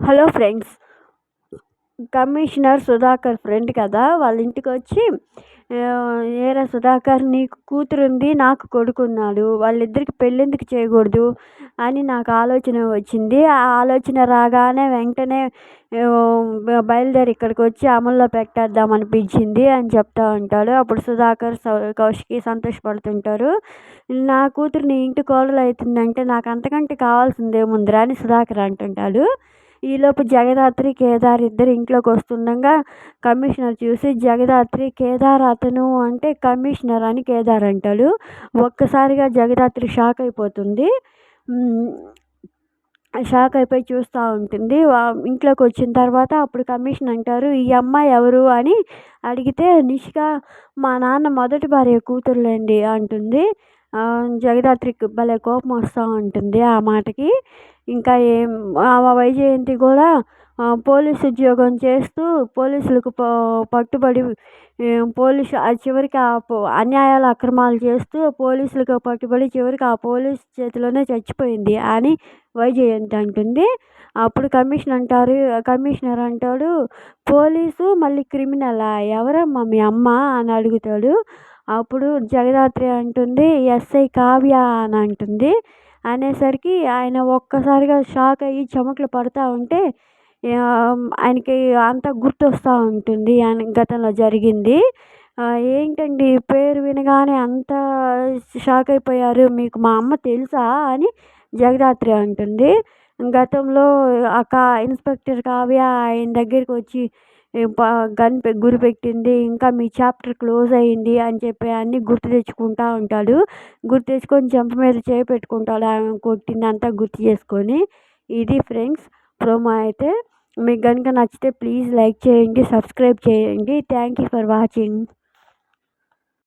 Hello friends commissioner Sudhakar friend కదా వాళ్ళ ఇంటికి వచ్చి ఏరా సుధాకర్ నీకు కూతురు ఉంది నాకు కొడుకున్నాడు వాళ్ళిద్దరికి పెళ్ళెందుకు చేయకూడదు అని నాకు ఆలోచన వచ్చింది. ఆ ఆలోచన రాగానే వెంటనే బయలుదేరి ఇక్కడికి వచ్చి అమల్లో పెట్టేద్దాం అనిపించింది అని చెప్తా ఉంటాడు. అప్పుడు సుధాకర్ కౌశికి సంతోషపడుతుంటారు. నా కూతురు నీ ఇంటి కోడలు అవుతుందంటే నాకు అంతకంటే కావాల్సిందేముందిరా అని సుధాకర్ అంటుంటాడు. ఈలోపు జగదాత్రి కేదార్ ఇద్దరు ఇంట్లోకి వస్తుండగా కమిషనర్ చూసి జగదాత్రి కేదార్ అతను అంటే కమిషనర్ అని కేదార్ అంటాడు. ఒక్కసారిగా జగదాత్రి షాక్ అయిపోతుంది. షాక్ అయిపోయి చూస్తూ ఉంటుంది. ఇంట్లోకి వచ్చిన తర్వాత అప్పుడు కమిషన్ అంటారు ఈ అమ్మాయి ఎవరు? అని అడిగితే నిష్క మా నాన్న మొదటి భార్య కూతురులేండి అంటుంది. జగదాత్రికి భలే కోపం వస్తూ ఉంటుంది ఆ మాటకి. ఇంకా ఏం వైజయంతి కూడా పోలీస్ ఉద్యోగం చేస్తూ పోలీసులకు పట్టుబడి పోలీసు చివరికి ఆ అన్యాయాలు అక్రమాలు చేస్తూ పోలీసులకు పట్టుబడి చివరికి ఆ పోలీస్ చేతిలోనే చచ్చిపోయింది అని వైజయంతి అంటుంది. అప్పుడు కమిషన్ అంటారు కమిషనర్ అంటాడు పోలీసు మళ్ళీ క్రిమినలా? ఎవరమ్మా మీ అమ్మ? అని అడుగుతాడు. అప్పుడు జగదాత్రి అంటుంది ఎస్ఐ కావ్య అని అంటుంది. అనేసరికి ఆయన ఒక్కసారిగా షాక్ అయ్యి చెమటలు పడుతూ ఉంటే ఆయనకి అంతా గుర్తొస్తూ ఉంటుంది. ఆయన గతంలో జరిగింది. ఏంటండి? పేరు వినగానే అంత షాక్ అయిపోయారు. మీకు మా అమ్మ తెలుసా అని జగదాత్రి అంటుంది. గతంలో అక్క ఇన్స్పెక్టర్ కావ్య ఆయన దగ్గరికి వచ్చి గన్ గురి పెట్టింది. ఇంకా మీ చాప్టర్ క్లోజ్ అయ్యింది అని చెప్పి అన్ని గుర్తు తెచ్చుకుంటూ ఉంటాడు. గుర్తు తెచ్చుకొని చెంప మీద చేయి పెట్టుకుంటాడు ఆమె కొట్టింది అంతా గుర్తు చేసుకొని. ఇది ఫ్రెండ్స్ ప్రోమో అయితే మీకు కనుక నచ్చితే ప్లీజ్ లైక్ చేయండి సబ్స్క్రైబ్ చేయండి థ్యాంక్ యూ ఫర్ వాచింగ్